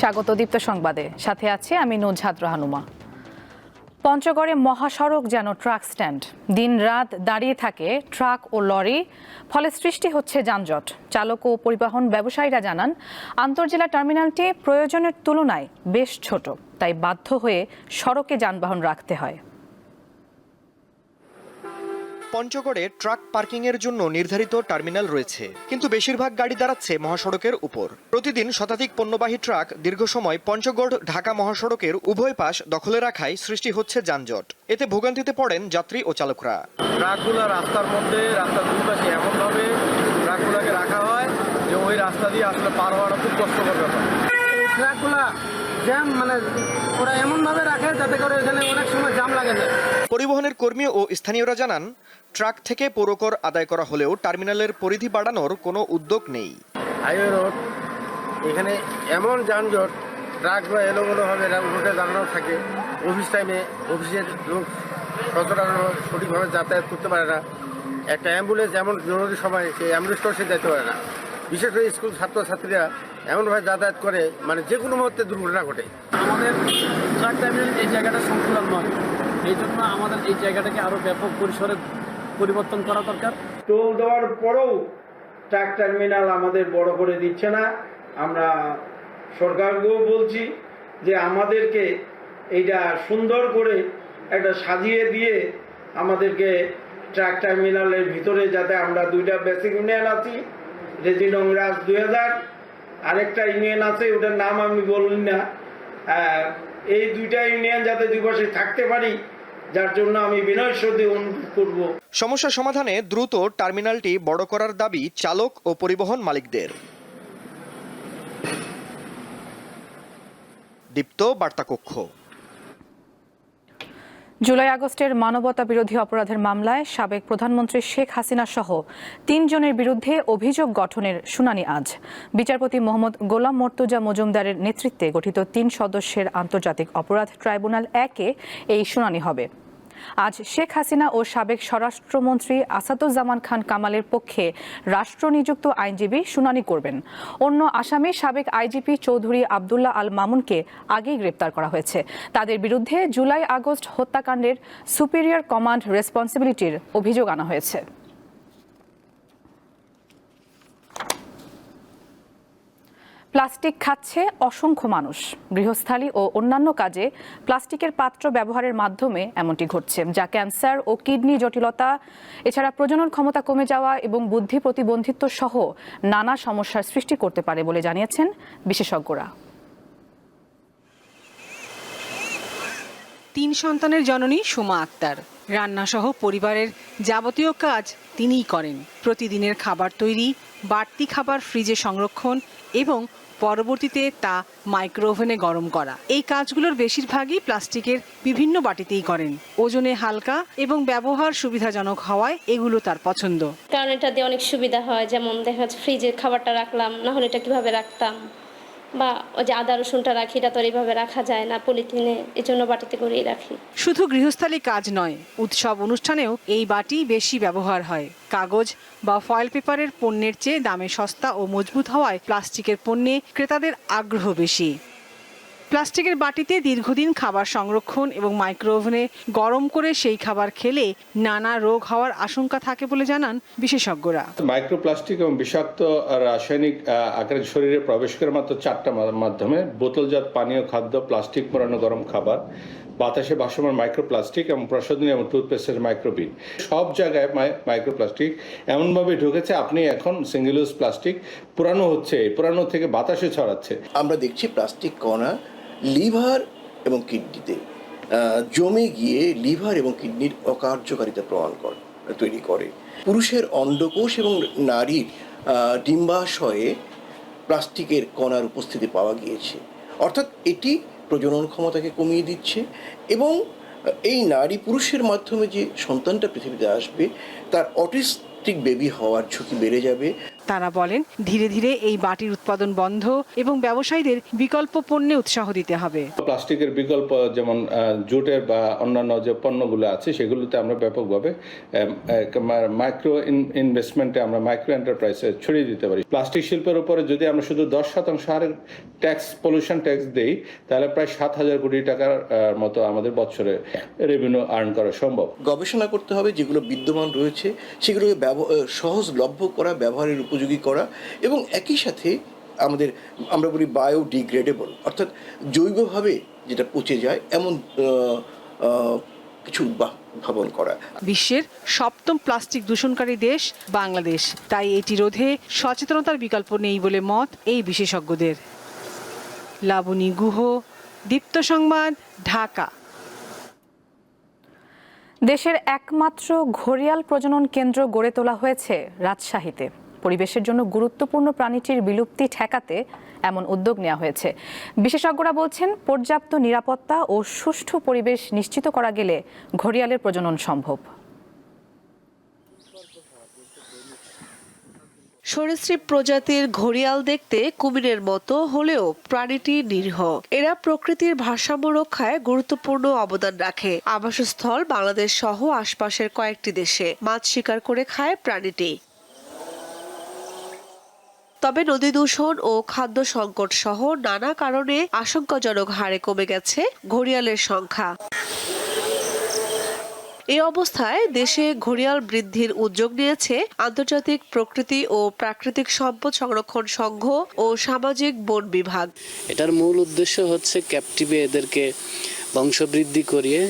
স্বাগত দীপ্ত সংবাদে। সাথে আছে আমি নুজহাত রাহানুমা। পঞ্চগড়ে মহাসড়ক যেন ট্রাক স্ট্যান্ড। দিন রাত দাঁড়িয়ে থাকে ট্রাক ও লরি, ফলে সৃষ্টি হচ্ছে যানজট। চালক ও পরিবহন ব্যবসায়ীরা জানান, আন্তর্জেলা টার্মিনালটি প্রয়োজনের তুলনায় বেশ ছোট, তাই বাধ্য হয়ে সড়কে যানবাহন রাখতে হয়। পঞ্চগড়ে ট্রাক পার্কিংয়ের জন্য নির্ধারিত টার্মিনাল রয়েছে। কিন্তু বেশিরভাগ গাড়ি দাঁড়াচ্ছে মহাসড়কের উপর। প্রতিদিন শতাধিক পণ্যবাহী ট্রাক দীর্ঘ সময় পঞ্চগড় ঢাকা মহাসড়কের উভয় পাশ দখলে রাখায় সৃষ্টি হচ্ছে যানজট। এতে ভোগান্তিতে পড়েন যাত্রী ও চালকরা। ট্রাকগুলো রাস্তার মধ্যে রাস্তার দুই পাশে এমনভাবে ট্রাকগুলোকে রাখা হয় যে ওই রাস্তা দিয়ে আসলে পার হওয়াটা খুব কষ্টকর ব্যাপার। ট্রাকগুলা জ্যাম মানে ওরা এমনভাবে রাখে যাতে করে এখানে অনেক সময় জাম লাগে যায়। পরিবহনের কর্মী ও স্থানীয়রা জানান ট্রাক থেকে পৌরকর আদায় করা হলেও টার্মিনালের পরিধি বাড়ানোর কোনো উদ্যোগ নেই। হাইওয়ে রোড এখানে এমন যানজট ট্রাকগুলো এলোমেলোভাবে রুটে দাঁড়ানো থাকে। অফিস টাইমে অফিসের লোক সচরাচর সঠিকভাবে যাতায়াত করতে পারে না। একটা অ্যাম্বুলেন্স এমন জরুরি সময় সেই অ্যাম্বুলেন্সটাও সে যেতে পারে না। বিশেষ করে স্কুল ছাত্রছাত্রীরা এমনভাবে যাতায়াত করে মানে যে কোনো মুহূর্তে দুর্ঘটনা ঘটে। আমাদের ট্রাক টার্মিনাল এই জায়গাটা সংকুলন নয়। এই জন্য আমাদের এই জায়গাটাকে আরও ব্যাপক পরিসরে পরিবর্তন করা দরকার। টোল দেওয়ার পরেও ট্রাক টার্মিনাল আমাদের বড় করে দিচ্ছে না। আমরা সরকারকেও বলছি যে আমাদেরকে এইটা সুন্দর করে একটা সাজিয়ে দিয়ে আমাদেরকে ট্রাক টার্মিনালের ভিতরে যাতে আমরা দুইটা বেসিক ইউনিয়ন আছি। রেজিডং রাজ দুই হাজার আরেকটা ইউনিয়ন আছে, ওটার নাম আমি বলি না। এই দুইটা ইউনিয়ন যাতে দুই পাশে থাকতে পারি, যার জন্য আমি বিনয় সদি অনুরোধ করব। সমস্যা সমাধানে দ্রুত টার্মিনালটি বড় করার দাবি চালক ও পরিবহন মালিকদের। দীপ্ত বার্তাকক্ষ। জুলাই আগস্টের মানবতা বিরোধী অপরাধের মামলায় সাবেক প্রধানমন্ত্রী শেখ হাসিনা সহ তিনজনের বিরুদ্ধে অভিযোগ গঠনের শুনানি আজ। বিচারপতি মোহাম্মদ গোলাম মর্তুজা মজুমদারের নেতৃত্বে গঠিত তিন সদস্যের আন্তর্জাতিক অপরাধ ট্রাইব্যুনাল একে এই শুনানি হবে। আজ শেখ হাসিনা ও সাবেক স্বরাষ্ট্রমন্ত্রী আসাদুজ্জামান খান কামালের পক্ষে রাষ্ট্রনিযুক্ত আইনজীবী শুনানি করবেন। অন্য আসামি সাবেক আইজিপি চৌধুরী আবদুল্লাহ আল মামুনকে আগেই গ্রেপ্তার করা হয়েছে। তাদের বিরুদ্ধে জুলাই আগস্ট হত্যাকাণ্ডের সুপিরিয়র কমান্ড রেসপন্সিবিলিটির অভিযোগ আনা হয়েছে। প্লাস্টিক খাচ্ছে অসংখ্য মানুষ। গৃহস্থালী ও অন্যান্য কাজে প্লাস্টিকের পাত্র ব্যবহারের মাধ্যমে এমনটি ঘটছে, যা ক্যান্সার ও কিডনি জটিলতা, এছাড়া প্রজনন ক্ষমতা কমে যাওয়া এবং বুদ্ধি প্রতিবন্ধিত্ব সহ নানা সমস্যার সৃষ্টি করতে পারে বলে জানিয়েছেন বিশেষজ্ঞরা। তিন সন্তানের জননী সুমা আক্তার। রান্নাসহ পরিবারের যাবতীয় কাজ তিনিই করেন। প্রতিদিনের খাবার তৈরি, বাড়তি খাবার ফ্রিজে সংরক্ষণ এবং পরবর্তীতে তা মাইক্রোওভেনে গরম করা। এই কাজগুলোর বেশিরভাগই প্লাস্টিকের বিভিন্ন বাটিতেই করেন। ওজনে হালকা এবং ব্যবহার সুবিধাজনক হওয়ায় এগুলো তার পছন্দ। কারণ এটা দিয়ে অনেক সুবিধা হয়, যেমন দেখা যাচ্ছে ফ্রিজে খাবারটা রাখলাম না হলে এটা কীভাবে রাখতাম? বা ওই যে আদা রসুনটা রাখি, এটা তো এইভাবে রাখা যায় না পলিথিনে এই জন্য বাটিতে করেই রাখি। শুধু গৃহস্থালী কাজ নয়, উৎসব অনুষ্ঠানেও এই বাটি বেশি ব্যবহার হয়। কাগজ বা ফয়েল পেপারের পণ্যের চেয়ে দামে সস্তা ও মজবুত হওয়ায় প্লাস্টিকের পণ্যে ক্রেতাদের আগ্রহ বেশি। প্লাস্টিকের বাটিতে দীর্ঘদিন খাবার সংরক্ষণ এবং মাইক্রোওভেনে গরম করে সেই খাবার খেলে নানা রোগ হওয়ার আশঙ্কা থাকে বলে জানান বিশেষজ্ঞরা। মাইক্রোপ্লাস্টিক এবং বিষাক্ত রাসায়নিক আকারে শরীরে প্রবেশ করে মাত্র চারটা মাধ্যমে বোতলজাত পানীয় খাদ্য প্লাস্টিক মোড়ানো গরম খাবার বাতাসে ভাসমান মাইক্রোপ্লাস্টিক এবং প্রসাধনী এবং টুথপেস্টের মাইক্রোবিন সব জায়গায় মাই- মাইক্রোপ্লাস্টিক এমনভাবে ঢুকেছে আপনি এখন সিঙ্গেল ইউজ প্লাস্টিক পুরানো হচ্ছে পুরানো থেকে বাতাসে ছড়াচ্ছে। আমরা দেখছি প্লাস্টিক কণা লিভার এবং কিডনিতে। জমে গিয়ে লিভার এবং কিডনির অকার্যকারিতা প্রমাণ করে, তৈরি করে। পুরুষের অন্ডকোষ এবং নারীর ডিম্বাশয়ে প্লাস্টিকের কণার উপস্থিতি পাওয়া গিয়েছে। অর্থাৎ এটি প্রজনন ক্ষমতাকে কমিয়ে দিচ্ছে এবং এই নারী পুরুষের মাধ্যমে যে সন্তানটা পৃথিবীতে আসবে, তার অটিস্টিক বেবি হওয়ার ঝুঁকি বেড়ে যাবে। তারা বলেন ধীরে ধীরে এই বাটির উৎপাদন বন্ধ এবং ব্যবসায়ীদের বিকল্প পণ্যে উৎসাহ দিতে হবে। প্লাস্টিকের বিকল্প যেমন জুটের বা অন্যান্য যে পণ্যগুলো আছে সেগুলোতে আমরা ব্যাপকভাবে মাইক্রো ইনভেস্টমেন্টে আমরা মাইক্রো এন্টারপ্রাইসে ছড়িয়ে দিতে পারি। প্লাস্টিক শিল্পের উপরে যদি আমরা শুধু দশ শতাংশ হারের ট্যাক্স পলিউশন ট্যাক্স দেই তাহলে প্রায় সাত হাজার কোটি টাকার মতো আমাদের বছরে রেভিনিউ আর্ন করা সম্ভব। গবেষণা করতে হবে যেগুলো বিদ্যমান রয়েছে সেগুলোকে সহজলভ্য করা ব্যবহারের উপযোগী করা এবং একই সাথে আমাদের আমরা বলি বায়োডিগ্রেডেবল অর্থাৎ জৈবভাবে যেটা পচে যায় এমন আহ, আহ, কিছু উদ্ভাবন করা। বিশ্বের সপ্তম প্লাস্টিক দূষণকারী দেশ বাংলাদেশ। তাই এটি রোধে সচেতনতার বিকল্প নেই বলে মত এই বিশেষজ্ঞদের। লাবণী গুহ দীপ্ত সংবাদ ঢাকা। দেশের একমাত্র ঘড়িয়াল প্রজনন কেন্দ্র গড়ে তোলা হয়েছে রাজশাহীতে। পরিবেশের জন্য গুরুত্বপূর্ণ প্রাণীটির বিলুপ্তি ঠেকাতে এমন উদ্যোগ নেওয়া হয়েছে। বিশেষজ্ঞরা বলছেন, পর্যাপ্ত নিরাপত্তা ও সুষ্ঠু পরিবেশ নিশ্চিত করা গেলে ঘড়িয়ালের প্রজনন সম্ভব। সরীসৃপ প্রজাতির ঘড়িয়াল দেখতে কুমিরের মতো হলেও প্রাণীটি নিরীহ। এরা প্রকৃতির ভারসাম্য রক্ষায় গুরুত্বপূর্ণ অবদান রাখে। আবাসস্থল বাংলাদেশ সহ আশপাশের কয়েকটি দেশে মাছ শিকার করে খায় প্রাণীটি। তবে নদী দূষণ ও খাদ্য সংকট সহ নানা কারণে আশঙ্কাজনক হারে কমে গেছে ঘড়িয়ালের সংখ্যা। এই অবস্থায় দেশে ঘড়িয়াল বৃদ্ধির উদ্যোগ নিয়েছে আন্তর্জাতিক প্রকৃতি ও প্রাকৃতিক সম্পদ সংরক্ষণ সংঘ ও সামাজিক বন বিভাগ। এটার মূল উদ্দেশ্য হচ্ছে ক্যাপটিভে এদেরকে বংশবৃদ্ধি করিয়ে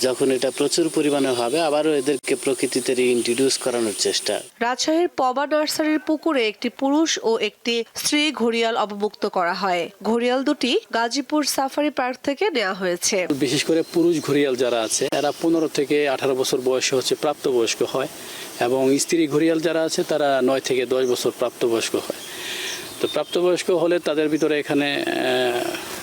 যখন এটা প্রচুর পরিমাণে হবে আবারও এদেরকে প্রকৃতিতে ইন্ট্রোডিউস করানোর চেষ্টা। রাজশাহীর পবা নার্সারির পুকুরে একটি পুরুষ ও একটি স্ত্রী ঘড়িয়াল অবমুক্ত করা হয়। ঘড়িয়াল দুটি গাজীপুর সাফারি পার্ক থেকে নেওয়া হয়েছে। বিশেষ করে পুরুষ ঘড়িয়াল যারা আছে এরা পনেরো থেকে আঠারো বছর বয়সে হচ্ছে প্রাপ্তবয়স্ক হয় এবং স্ত্রী ঘড়িয়াল যারা আছে তারা নয় থেকে দশ বছর প্রাপ্তবয়স্ক হয়। তো প্রাপ্তবয়স্ক হলে তাদের ভিতরে এখানে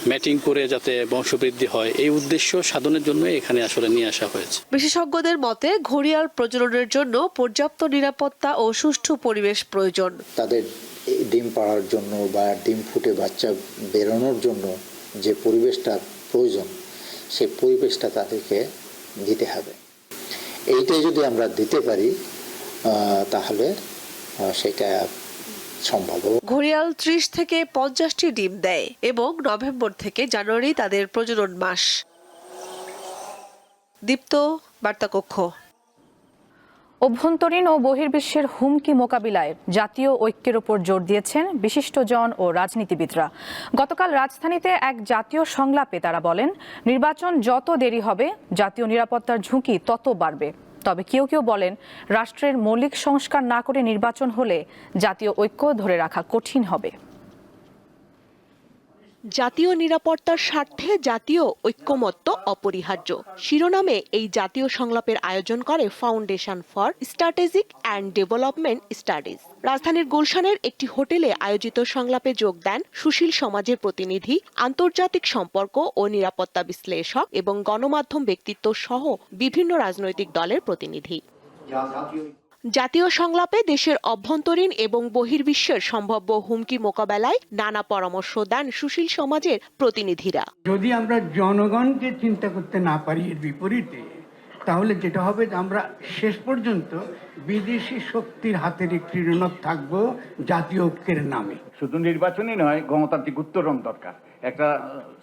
ম্যাটিং করে যাতে বংশবৃদ্ধি হয় এই উদ্দেশ্য সাধনের জন্য এখানে আসলে নিয়ে আসা হয়েছে। বিশেষজ্ঞদের মতে ঘড়িয়াল প্রজননের জন্য পর্যাপ্ত নিরাপত্তা ও সুষ্ঠু পরিবেশ প্রয়োজন। তাদের ডিম পাড়ার জন্য বা ডিম ফুটে বাচ্চা বেরোনোর জন্য যে পরিবেশটা প্রয়োজন সেই পরিবেশটা তাদেরকে দিতে হবে। এইটাই যদি আমরা দিতে পারি তাহলে সেটা সম্ভব। ঘড়িয়াল ত্রিশ থেকে পঞ্চাশটি ডিম দেয় এবং নভেম্বর থেকে জানুয়ারি তাদের প্রজনন মাস। দীপ্ত বার্তাকক্ষ। অভ্যন্তরীণ ও বহির্বিশ্বের হুমকি মোকাবিলায় জাতীয় ঐক্যের ওপর জোর দিয়েছেন বিশিষ্টজন ও রাজনীতিবিদরা। গতকাল রাজধানীতে এক জাতীয় সংলাপে তারা বলেন নির্বাচন যত দেরি হবে জাতীয় নিরাপত্তার ঝুঁকি তত বাড়বে। তবে কেউ কেউ বলেন রাষ্ট্রের মৌলিক সংস্কার না করে নির্বাচন হলে জাতীয় ঐক্য ধরে রাখা কঠিন হবে। জাতীয় নিরাপত্তার স্বার্থে জাতীয় ঐক্যমত্য অপরিহার্য। শিরোনামে এই জাতীয় সংলাপের আয়োজন করে foundation for strategic and development studies রাজধানীর গুলশানের একটি হোটেলে আয়োজিত সংলাপে যোগ দেন সুশীল সমাজের প্রতিনিধি, আন্তর্জাতিক সম্পর্ক ও নিরাপত্তা বিশ্লেষক এবং গণমাধ্যম ব্যক্তিত্ব সহ বিভিন্ন রাজনৈতিক দলের প্রতিনিধি। জাতীয় সংলাপে দেশের অভ্যন্তরীণ এবং বহির্বিশ্বের সম্ভাব্য হুমকি মোকাবেলায় নানা পরামর্শ দেন সুশীল সমাজের প্রতিনিধিরা। যদি আমরা জনগণকে চিন্তা করতে না পারি এর বিপরীতে তাহলে যেটা হবে আমরা শেষ পর্যন্ত বিদেশি শক্তির হাতের একটি ঋণক থাকব জাতীয় ঐক্যের নামে। শুধু নির্বাচনই নয় গণতান্ত্রিক উত্তরণ দরকার। একটা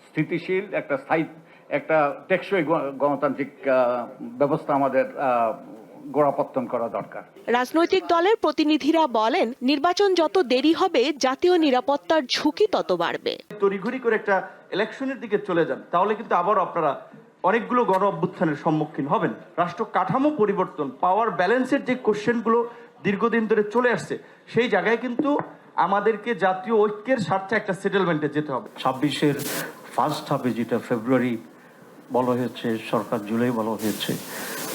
স্থিতিশীল একটা স্থায়ী একটা টেকসই গণতান্ত্রিক ব্যবস্থা আমাদের আহ, গোড়াপত্তন করা দরকার। রাজনৈতিক দলের প্রতিনিধিরা বলেন নির্বাচন যত দেরি হবে জাতীয় নিরাপত্তার ঝুঁকি তত বাড়বে। তড়িঘড়ি করে একটা ইলেকশনের দিকে চলে যান তাহলে কিন্তু আবার আপনারা অনেকগুলো গণ অভ্যুত্থানের সম্মুখীন হবেন। রাষ্ট্র কাঠামো পরিবর্তন পাওয়ার ব্যালেন্সের যে কোশ্চেনগুলো দীর্ঘদিন ধরে চলে আসছে সেই জায়গায় কিন্তু আমাদেরকে জাতীয় ঐক্যের স্বার্থে একটা সেটেলমেন্টে যেতে হবে। ছাব্বিশের ফার্স্ট হাফে যেটা ফেব্রুয়ারি বলা হয়েছে সরকার জুলাই বলা হয়েছে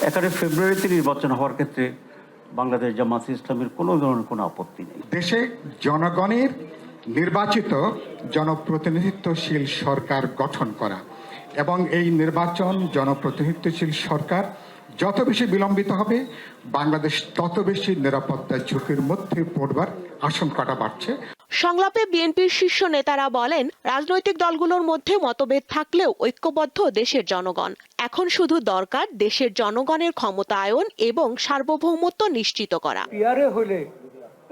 এখানে ফেব্রুয়ারিতে নির্বাচন হওয়ার ক্ষেত্রে বাংলাদেশ জামাত ইসলামের কোনো ধরনের কোনো আপত্তি নেই। দেশে জনগণের নির্বাচিত জনপ্রতিনিধিত্বশীল সরকার গঠন করা এবং এই নির্বাচন জনপ্রতিনিধিত্বশীল সরকার যত বেশি বিলম্বিত হবে, বাংলাদেশ তত বেশি নিরাপত্তার ঝুঁকির মধ্যে পড়বার আশঙ্কাটা বাড়ছে। সংলাপে বিএনপির শীর্ষ নেতারা বলেন, রাজনৈতিক দলগুলোর মধ্যে মতভেদ থাকলেও ঐক্যবদ্ধ দেশের জনগণ। এখন শুধু দরকার দেশের জনগণের ক্ষমতায়ন এবং সার্বভৌমত্ব নিশ্চিত করা। পিয়ারে হলে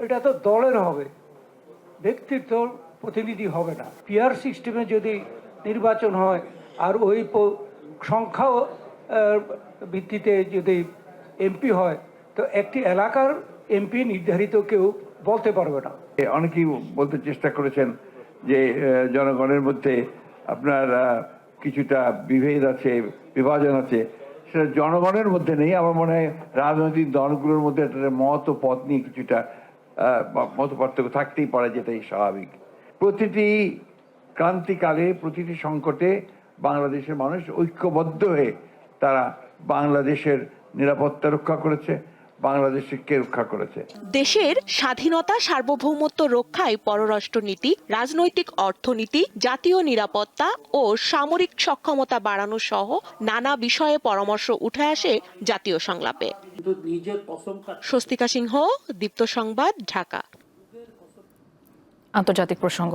এটা তো দলের হবে, ব্যক্তির দল প্রতিনিধি হবে না। পিয়ার সিস্টেমে যদি নির্বাচন হয়, আর ওই সংখ্যা ভিত্তিতে যদি এমপি হয়, তো একটি এলাকার এমপি নির্ধারিত কেউ বলতে পারবে না। অনেকেই বলতে চেষ্টা করেছেন যে জনগণের মধ্যে আপনার কিছুটা বিভেদ আছে, বিভাজন আছে। সেটা জনগণের মধ্যে নেই। আমার মনে হয় রাজনৈতিক দলগুলোর মধ্যে মত ও পথ নিয়ে কিছুটা মত পার্থক্য থাকতেই পারে, যেটাই স্বাভাবিক। প্রতিটি ক্রান্তিকালে, প্রতিটি সংকটে বাংলাদেশের মানুষ ঐক্যবদ্ধ হয়ে তারা বাংলাদেশের নিরাপত্তা রক্ষা করেছে। বাংলাদেশকে রক্ষা করেছে? দেশের স্বাধীনতা সার্বভৌমত্ব রক্ষায় পররাষ্ট্রনীতি রাজনৈতিক অর্থনীতি জাতীয় নিরাপত্তা ও সামরিক সক্ষমতা বাড়ানো সহ নানা বিষয়ে পরামর্শ উঠে আসে জাতীয় সংলাপে। স্বস্তিকা সিংহ দীপ্ত সংবাদ ঢাকা। আন্তর্জাতিক প্রসঙ্গ।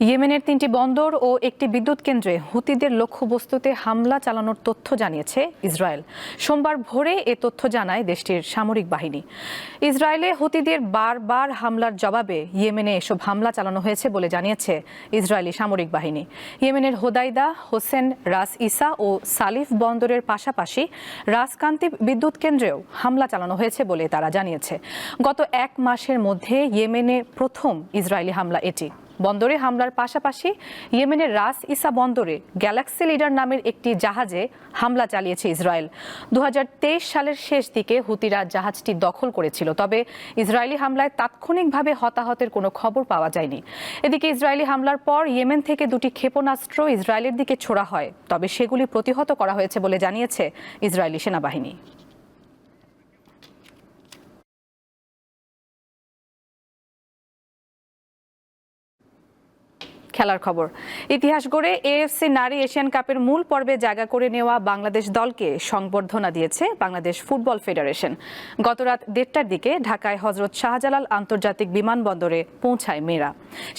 ইয়েমেনের তিনটি বন্দর ও একটি বিদ্যুৎ কেন্দ্রে হুতিদের লক্ষ্যবস্তুতে হামলা চালানোর তথ্য জানিয়েছে ইসরায়েল। সোমবার ভোরে এ তথ্য জানায় দেশটির সামরিক বাহিনী। ইসরায়েলে হুতিদের বারবার হামলার জবাবে ইয়েমেনে এসব হামলা চালানো হয়েছে বলে জানিয়েছে ইসরায়েলি সামরিক বাহিনী। ইয়েমেনের হোদাইদা, হোসেন রাস ইসা ও সালিফ বন্দরের পাশাপাশি রাসকান্তি বিদ্যুৎ কেন্দ্রেও হামলা চালানো হয়েছে বলে তারা জানিয়েছে। গত এক মাসের মধ্যে ইয়েমেনে প্রথম ইসরায়েলি হামলা এটি। বন্দরে হামলার পাশাপাশি ইয়েমেনের রাস ইসা বন্দরে গ্যালাক্সি লিডার নামের একটি জাহাজে হামলা চালিয়েছে ইসরায়েল। দু হাজার তেইশ সালের শেষ দিকে হুতিরা জাহাজটি দখল করেছিল, তবে ইসরায়েলি হামলায় তাৎক্ষণিকভাবে হতাহতের কোনো খবর পাওয়া যায়নি। এদিকে ইসরায়েলি হামলার পর ইয়েমেন থেকে দুটি ক্ষেপণাস্ত্র ইসরায়েলের দিকে ছোড়া হয়, তবে সেগুলি প্রতিহত করা হয়েছে বলে জানিয়েছে ইসরায়েলি সেনাবাহিনী। খেলার খবর। ইতিহাস গড়ে এএফসি নারী এশিয়ান কাপের মূল পর্বে জায়গা করে নেওয়া বাংলাদেশ দলকে সংবর্ধনা দিয়েছে বাংলাদেশ ফুটবল ফেডারেশন। গতরাত দেড়টার দিকে ঢাকায় হজরত শাহজালাল আন্তর্জাতিক বিমানবন্দরে পৌঁছায় মেয়েরা।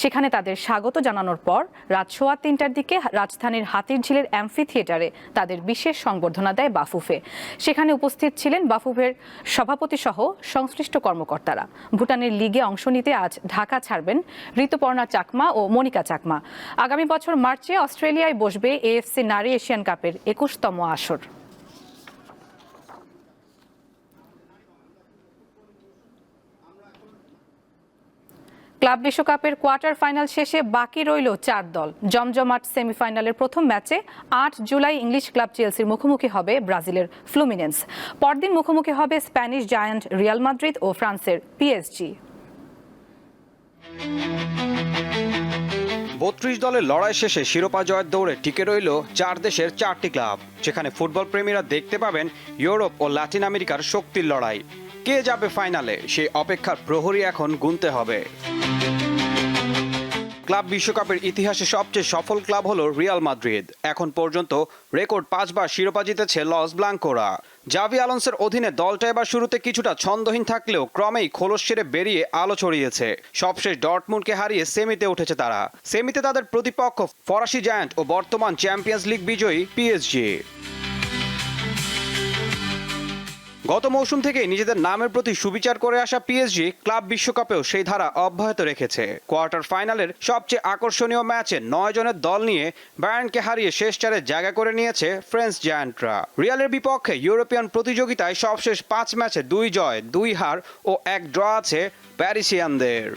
সেখানে তাদের স্বাগত জানানোর পর রাত সোয়া তিনটার দিকে রাজধানীর হাতিরঝিলের অ্যাম্ফি থিয়েটারে তাদের বিশেষ সংবর্ধনা দেয় বাফুফে। সেখানে উপস্থিত ছিলেন বাফুফের সভাপতি সহ সংশ্লিষ্ট কর্মকর্তারা। ভুটানের লিগে অংশ নিতে আজ ঢাকা ছাড়বেন ঋতুপর্ণা চাকমা ও মনিকা চাকমা। আগামী বছর মার্চে অস্ট্রেলিয়ায় বসবে এএফসি নারী এশিয়ান কাপের একুশতম আসর। ক্লাব বিশ্বকাপের কোয়ার্টার ফাইনাল শেষে বাকি রইল চার দল। জমজমাট সেমিফাইনালের প্রথম ম্যাচে আট জুলাই ইংলিশ ক্লাব চেলসির মুখোমুখি হবে ব্রাজিলের ফ্লুমিনেন্স। পরদিন মুখোমুখি হবে স্প্যানিশ জায়ান্ট রিয়াল মাদ্রিদ ও ফ্রান্সের পিএসজি। বত্রিশ দলের লড়াই শেষে শিরোপা জয়ের দৌড়ে টিকে রইল চার দেশের চারটি ক্লাব, যেখানে ফুটবল প্রেমীরা দেখতে পাবেন ইউরোপ ও লাতিন আমেরিকার শক্তির লড়াই। কে যাবে ফাইনালে? সেই অপেক্ষার প্রহরী এখন গুনতে হবে। ক্লাব বিশ্বকাপের ইতিহাসে সবচেয়ে সফল ক্লাব হল রিয়াল মাদ্রিদ। এখন পর্যন্ত রেকর্ড পাঁচবার শিরোপা জিতেছে লস ব্লাঙ্কোরা। জাভি আলোন্সের অধীনে দলটা এবার শুরুতে কিছুটা ছন্দহীন থাকলেও ক্রমেই খোলস সেরে বেরিয়ে আলো ছড়িয়েছে। সবশেষ ডটমুন্ডকে হারিয়ে সেমিতে উঠেছে তারা। সেমিতে তাদের প্রতিপক্ষ ফরাসি জায়ান্ট ও বর্তমান চ্যাম্পিয়ন্স লিগ বিজয়ী পিএসজি। গত মৌসুম থেকে নিজেদের নামের প্রতি সুবিচার করে আসা পিএসজি ক্লাব বিশ্বকাপেও সেই ধারা অব্যাহত রেখেছে। কোয়ার্টার ফাইনালের সবচেয়ে আকর্ষণীয় ম্যাচে নয় জনের দল নিয়ে বায়ার্নকে হারিয়ে শেষ চারে জায়গা করে নিয়েছে ফ্রেঞ্চ জায়ান্টরা রিয়ালের বিপক্ষে ইউরোপিয়ান প্রতিযোগিতায় সবশেষ পাঁচ ম্যাচে দুই জয়, দুই হার ও এক ড্র আছে প্যারিসিয়ানদের।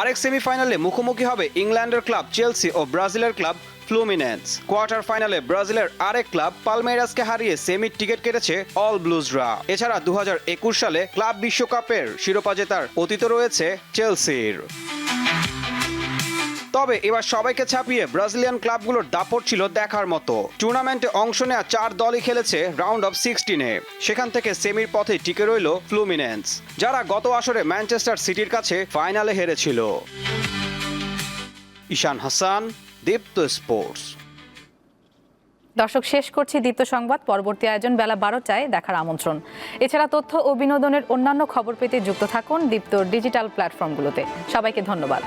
আরেক সেমিফাইনালে মুখোমুখি হবে ইংল্যান্ডের ক্লাব, চেলসি ও ব্রাজিলের ক্লাব ফ্লুমিনেন্স কোয়ার্টার ফাইনালে ব্রাজিলের আরেক ক্লাব পালমেরাসকে হারিয়ে সেমির টিকিট কেটেছে অল ব্লুজরা এছাড়া দু একুশ সালে ক্লাব বিশ্বকাপের শিরোপা জেতার অতীত রয়েছে চেলসির তবে এবার সবাইকে ছাপিয়ে ব্রাজিলিয়ান ক্লাবগুলোর দাপট ছিল দেখার মতো। টুর্নামেন্টে অংশ নেওয়া চার দলই খেলেছে রাউন্ড অফ সিক্সটিনে সেখান থেকে সেমির পথে টিকে রইল ফ্লুমিনেন্স যারা গত আসরে ম্যানচেস্টার সিটির কাছে ফাইনালে হেরেছিল। ঈশান হাসান দীপ্ত স্পোর্টস। দর্শক, শেষ করছি দীপ্ত সংবাদ। পরবর্তী আয়োজন বেলা বারোটায় দেখার আমন্ত্রণ। এছাড়া তথ্য ও বিনোদনের অন্যান্য খবর পেতে যুক্ত থাকুন দীপ্ত ডিজিটাল প্ল্যাটফর্মগুলোতে। সবাইকে ধন্যবাদ।